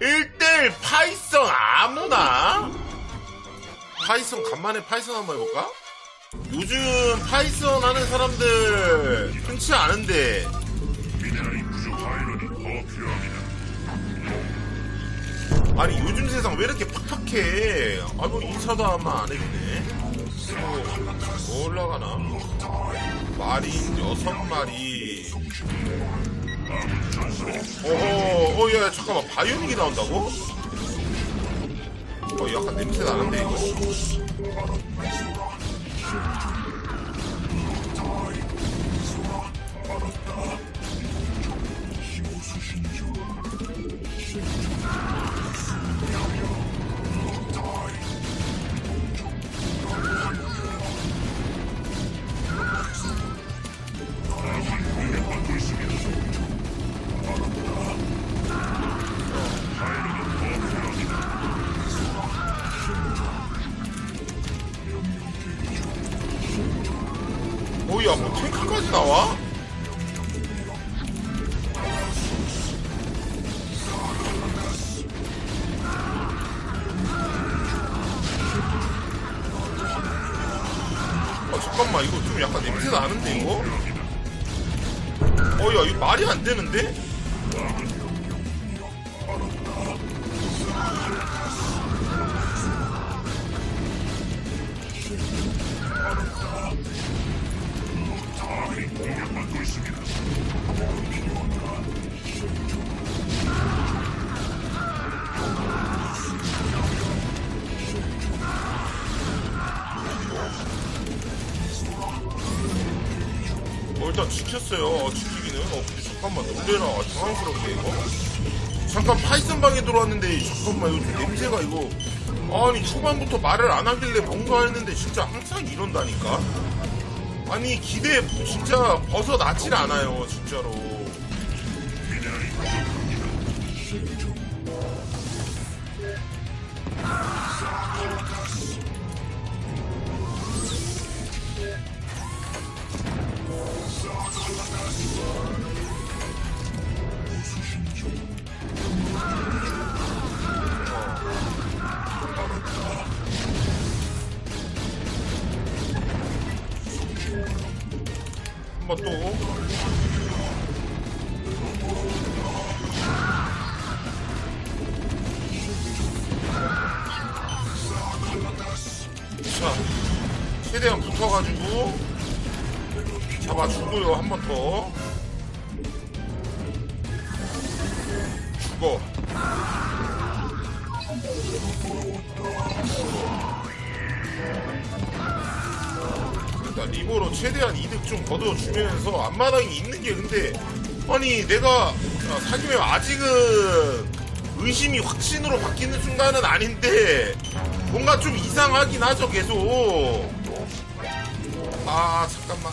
1대1 파이썬 아무나? 파이썬 간만에 파이썬 한번 해볼까? 요즘 파이썬 하는 사람들 흔치 않은데. 아니 요즘 세상 왜 이렇게 팍팍해 아뭐 인사도 아마 안 해주네 뭐 올라가나 마린 여섯 마리 어허 어 야 잠깐만 바이오닉이 나온다고? 어 약간 냄새 나는데 이거 아 잠깐만 이거 좀 약간 냄새 나는데 이거? 어야 이거 말이 안 되는데? 어, 일단 지켰어요. 어, 지키기는. 어, 근데 잠깐만, 놀래라. 아, 당황스럽게, 이거. 잠깐 파이썬 방에 들어왔는데, 잠깐만, 이거 좀 냄새가 이거. 아니, 초반부터 말을 안 하길래 뭔가 했는데, 진짜 항상 이런다니까? 아니, 기대 진짜 벗어나질 않아요, 진짜로. 미네랄이 부족합니다. 한번 또. 잡아주고요. 한 번 더. 죽어. 일단 리버로 최대한 이득 좀 거둬주면서 앞마당이 있는 게 근데 아니 내가 아, 사귀면 아직은 의심이 확신으로 바뀌는 순간은 아닌데 뭔가 좀 이상하긴 하죠 계속 아 잠깐만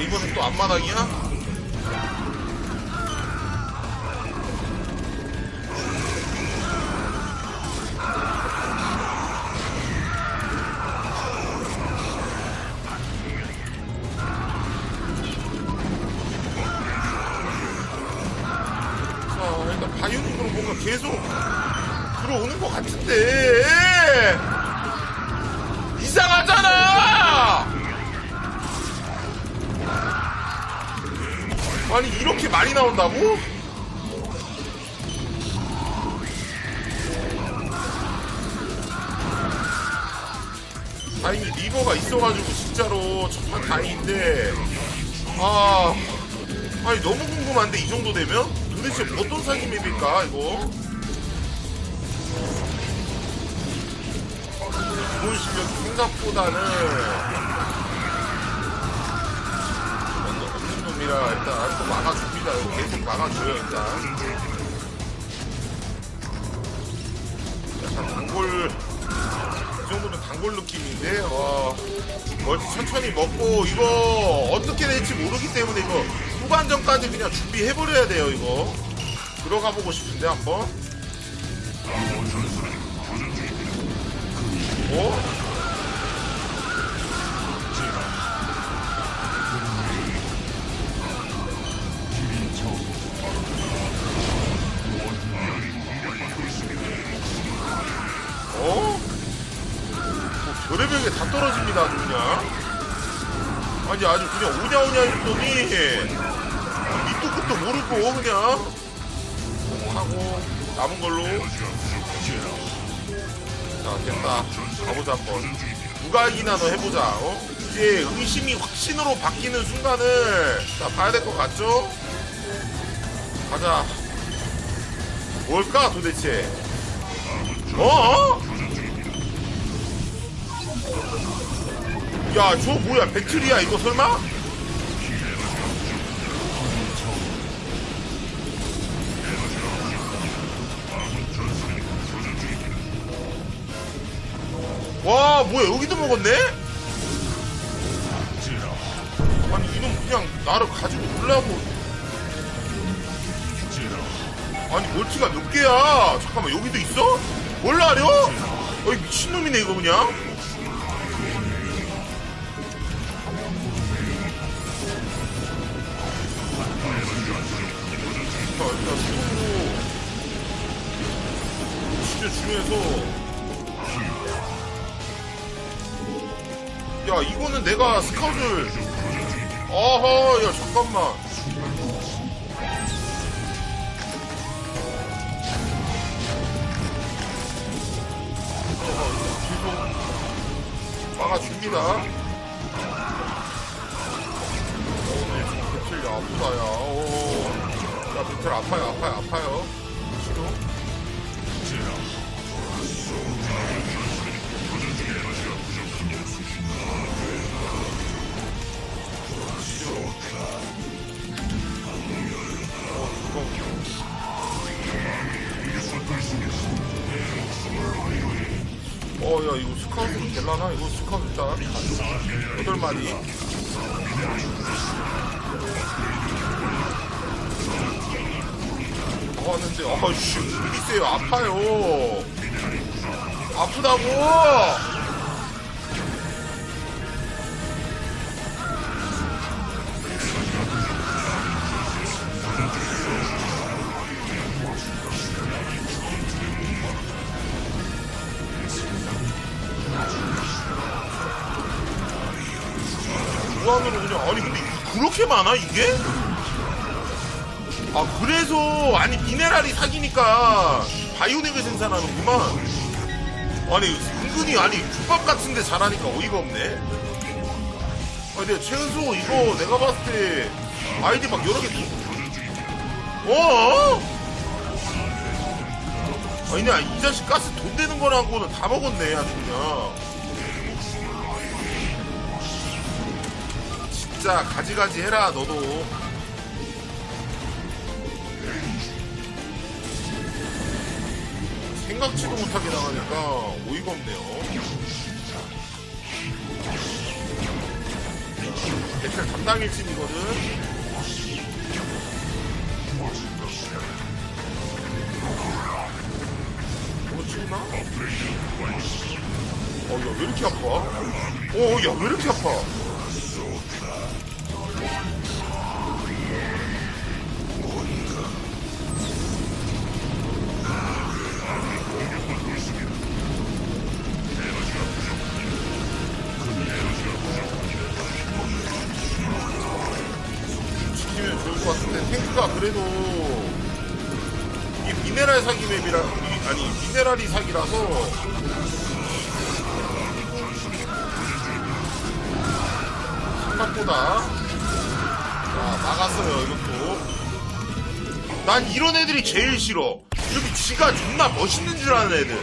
이번엔 또 앞마당이야? 리버가 있어가지고 진짜로 정말 다행인데 아 아니 너무 궁금한데 이 정도 되면 도대체 어떤 사기 맵일까 이거 기본 실력이 생각보다는 없는 놈이라 일단 또 막아줍니다. 계속 막아줘요 일단. 약간 단골 이 정도면 단골 느낌인데 와 멀티 천천히 먹고 이거 어떻게 될지 모르기 때문에 이거 후반전까지 그냥 준비해버려야 돼요 이거 들어가 보고 싶은데 한번 어? 어? 별의별 게 다 떨어집니다 아주 그냥. 아니 아주 그냥 오냐오냐 했더니 밑도 끝도 모르고 그냥. 하고 남은 걸로. 자 됐다. 가보자 한번. 누가 이기나 너 해보자 어? 이제 의심이 확신으로 바뀌는 순간을 자 봐야 될 것 같죠? 가자. 뭘까 도대체? 어? 야, 저 뭐야? 배틀이야, 이거 설마? 와, 뭐야, 여기도 먹었네? 아니, 이놈 그냥 나를 가지고 놀라고. 아니, 멀티가 몇 개야? 잠깐만, 여기도 있어? 몰라려? 어이, 미친놈이네, 이거 그냥. 진짜 중요해서. 야 이거는 내가 스카웃을 아하 야 잠깐만. 계속 막아줍니다. 배틀 아프다 야 오. 야 배틀 아파요 아파요 아파요 어, 야, 이거 스카우트 될라나? 이거 스카우트 짜 여덟 마리. 어, 하는데, 아씨, 미세요. 아파요. 아프다고! 이게 그렇게 많아 이게? 아 그래서 아니 미네랄이 사기니까 바이오닉을 생산하는구만 아니 은근히 아니 국밥 같은데 잘하니까 어이가 없네 아 근데 최은수 이거 내가 봤을 때 아이디 막 여러 개 어? 아니 이 자식 가스 돈 되는 거라고는 다 먹었네 아주 그냥 진짜 가지가지 해라 너도 생각지도 못하게 나가니까 어이가 없네요 배틀 담당 일진이거든 뭐 찍나? 어, 야, 왜 이렇게 아파? 어, 야, 왜 이렇게 아파? 애들이 제일 싫어 여기 지가 존나 멋있는 줄 아는 애들.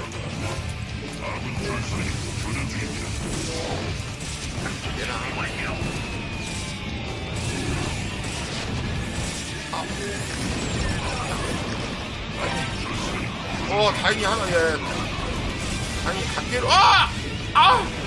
어, 다행히 하나, 예. 다행히 각계로, 아! 아!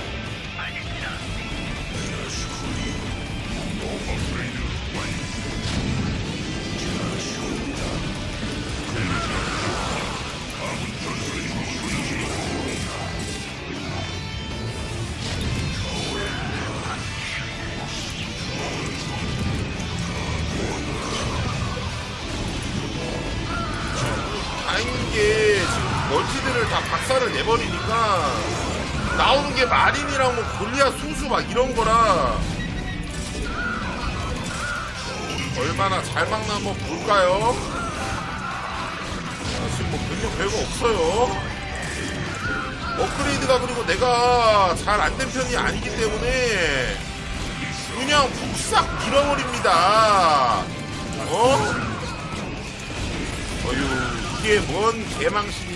멀티들을 다 박살을 내버리니까 나오는 게 마린이랑 뭐 골리아 수수 막 이런 거라 얼마나 잘 막나 한번 볼까요? 아, 지금 뭐 별로 별거 없어요. 업그레이드가 그리고 내가 잘 안 된 편이 아니기 때문에 그냥 푹싹 밀어버립니다. 어? 어휴, 이게 뭔 개망신인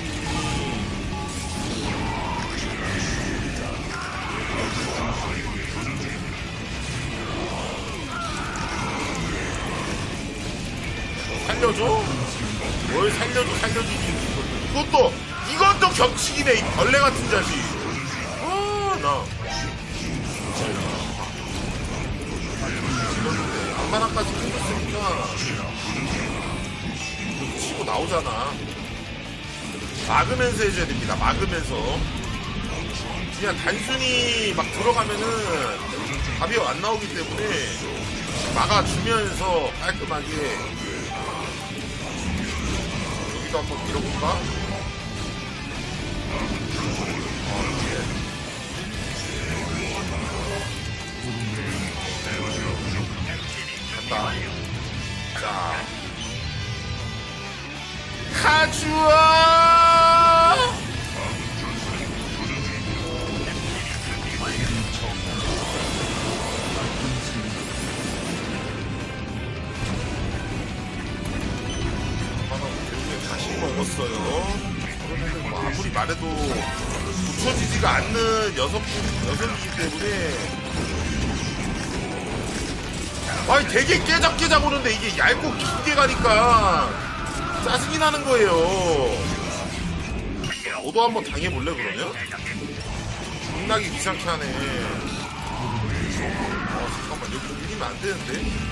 살려줘? 뭘 살려줘, 살려주지. 이것도, 이것도 격치기네, 이 벌레 같은 자식. 아, 나. 안마나까지 끊었으니까. 치고 나오잖아. 막으면서 해줘야 됩니다. 막으면서. 그냥 단순히 막 들어가면은 답이 안 나오기 때문에 막아주면서 깔끔하게 여기도 한번 밀어볼까? 간다. 자. 가주아! 먹었어요. 뭐 아무리 말해도 붙여지지가 않는 분, 여섯이기 때문에 아니 되게 깨작깨작 오는데 이게 얇고 길게 가니까 짜증이 나는 거예요. 너도 한번 당해볼래 그러면? 겁나게 귀찮게 하네. 어 잠깐만 여기 밀리면 안 되는데.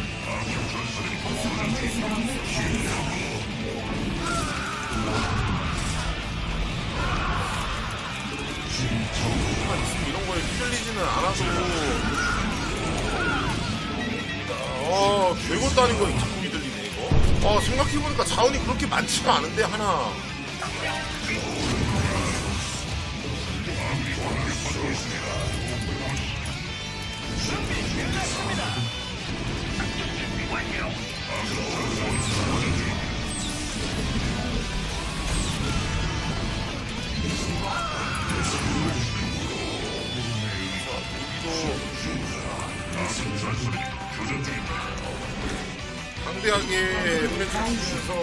조금만 있으면 이런 거에 휘둘리지는 않아도 어, 별것도 아닌 거 자꾸 휘둘리네, 이거. 어, 생각해보니까 자원이 그렇게 많지가 않은데, 하나. 상대하게 펼쳐주 면서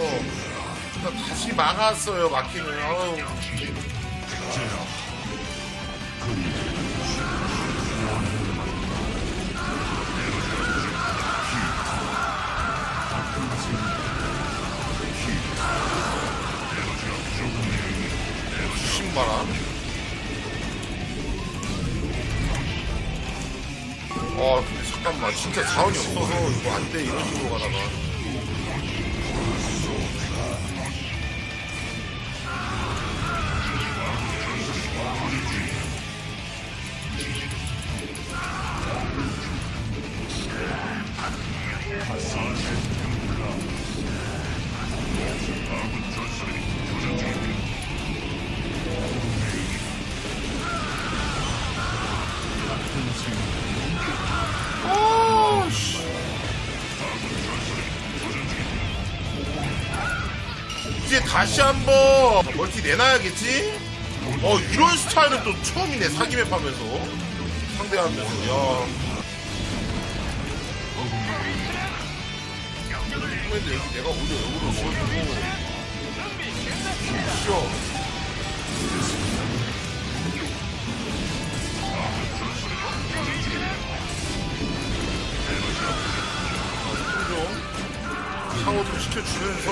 일단 다시 막았어요 막히는 아우 신바람 아 근데 잠깐만. 진짜 자원이 없어서 이거 안 돼. 이런 식으로 가다가 이제 다시 한번 멀티 내놔야겠지? 어 이런 스타일은 또 처음이네 사기맵 하면서. 상대하면서. 야 그래서 여기 내가 오히려 역으로 먹어주고. 쉬어 그죠? 상호 좀 시켜주면서.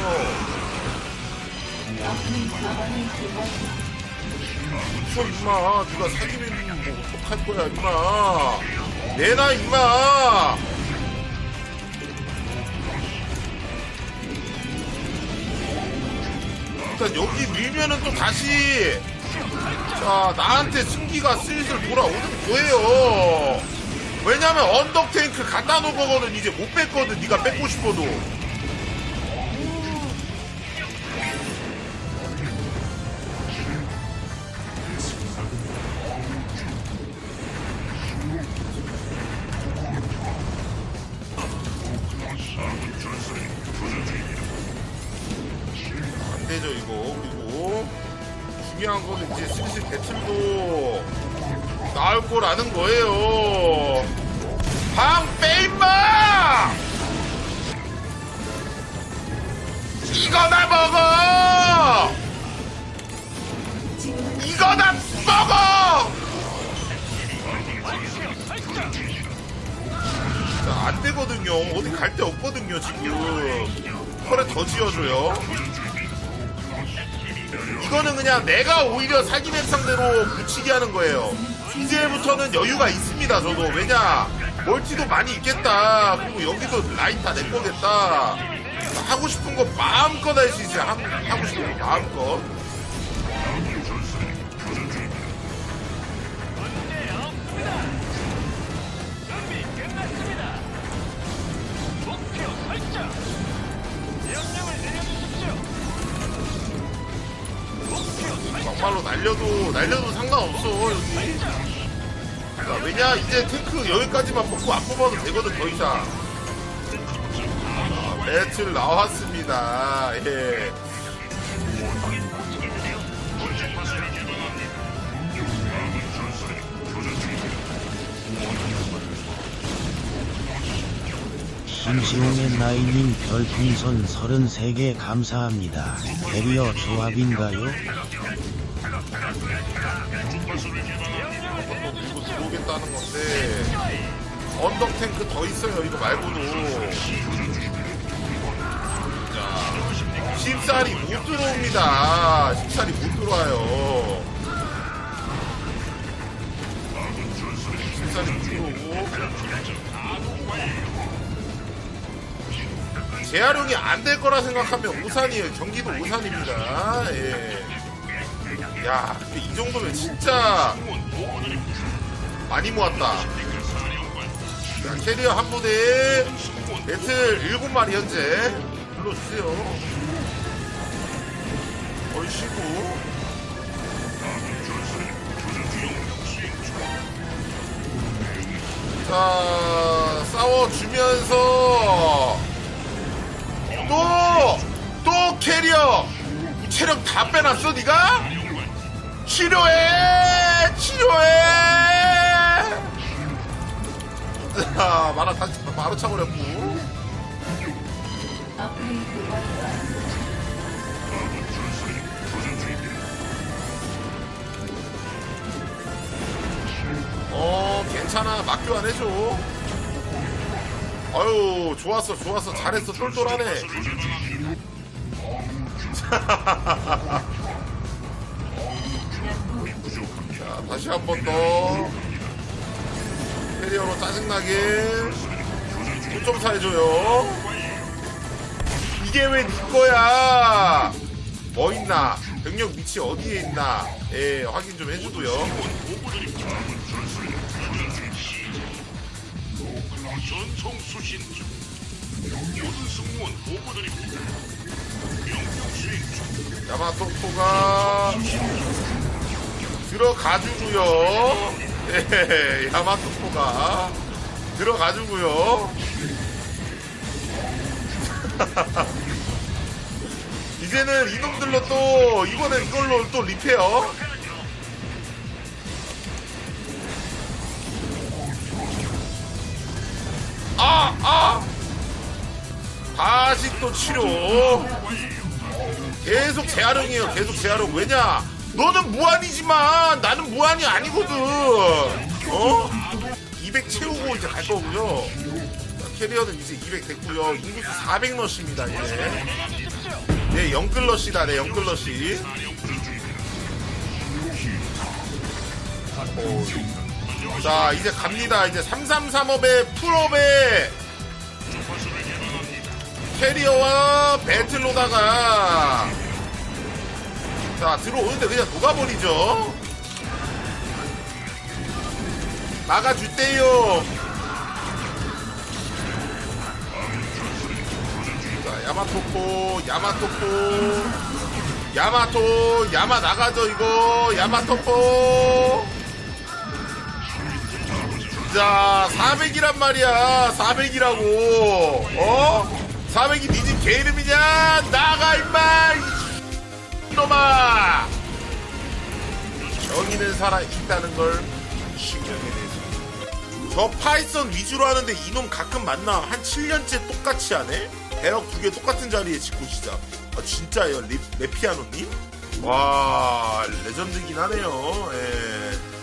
저 임마 누가 사귀는 뭐 어떡할 거야 임마. 내놔 임마. 일단 여기 밀면은 또 다시 자 나한테 승기가 슬슬 돌아오는 거예요. 왜냐면 언덕 탱크 갖다 놓은 거거든. 이제 못 뺐거든. 네가 뺏고 싶어도 되거든요 어디 갈 데 없거든요 지금 털에 더 지어줘요 이거는 그냥 내가 오히려 사기맵 상대로 붙이게 하는 거예요. 이제부터는 여유가 있습니다, 저도. 왜냐, 멀티도 많이 있겠다. 그리고 여기도 라인 다 내 거겠다. 하고 싶은 거 마음껏 할 수 있어요. 하, 하고 싶은 거 마음껏. 날려도, 상관없어, 여기. 자, 왜냐, 이제 탱크 여기까지만 뽑고 안 뽑아도 되거든, 더 이상. 아, 배틀 나왔습니다. 예. 김시용의 나이님 별풍선 33개 감사합니다. 캐리어 조합인가요? 한번 또 밀고 들어오겠다는 건데 언덕 탱크 더 있어요 이거 말고도 자 쉽사리 못 들어옵니다 쉽사리 못 들어와요 쉽사리 못 들어오고 재활용이 안 될 거라 생각하면 오산이에요 경기도 오산입니다 예. 야 근데 이 정도면 진짜 많이 모았다. 자, 캐리어 한 부대에 배틀 7마리 현재 불러주세요. 얼씨구. 자, 싸워주면서 또! 또 캐리어! 체력 다 빼놨어, 니가? 치료해! 치료해! 자, 만화 다시 바로 차버렸고. 어, 괜찮아. 막교 안 해줘. 아유, 좋았어, 좋았어. 잘했어. 똘똘하네. 자, 다시 한 번 더. 캐리어로 짜증나게. 좀 사해줘요. 이게 왜네 거야? 뭐 있나? 병력 위치 어디에 있나? 예, 확인 좀 해주고요. 전송 수신 중. 모든 승무원 보고드립니다. 명령 수행 중. 야마토포가 들어가주고요. 예, 야마토포가 들어가주고요. 이제는 이놈들로 또 이번엔 이걸로 또 리페어. 아, 아! 다시 또 치료. 계속 재활용이에요. 계속 재활용. 왜냐? 너는 무한이지만 나는 무한이 아니거든. 어? 200 채우고 이제 갈 거고요. 자, 캐리어는 이제 200 됐고요 인구수 400 러시입니다 이제 네 영끌 러시다 네 영끌 러시 오. 자 이제 갑니다 이제 333업의 풀업에 캐리어와 배틀로다가 자 들어오는데 그냥 녹아버리죠. 막아줄대요. 자 야마토포 야마토포 야마토 야마 나가죠 이거. 야마토포 자 400이란 말이야. 400이라고. 어? 400이 니집 개 이름이냐? 나가 임마 이 놈아! 정의는 살아있다는 걸 신경에 내세요 저 파이썬 위주로 하는데 이놈 가끔 만나. 한 7년째 똑같이 하네? 배럭 두개 똑같은 자리에 짓고 시작. 아 진짜예요? 리, 레피아노님? 와 레전드긴 하네요. 예.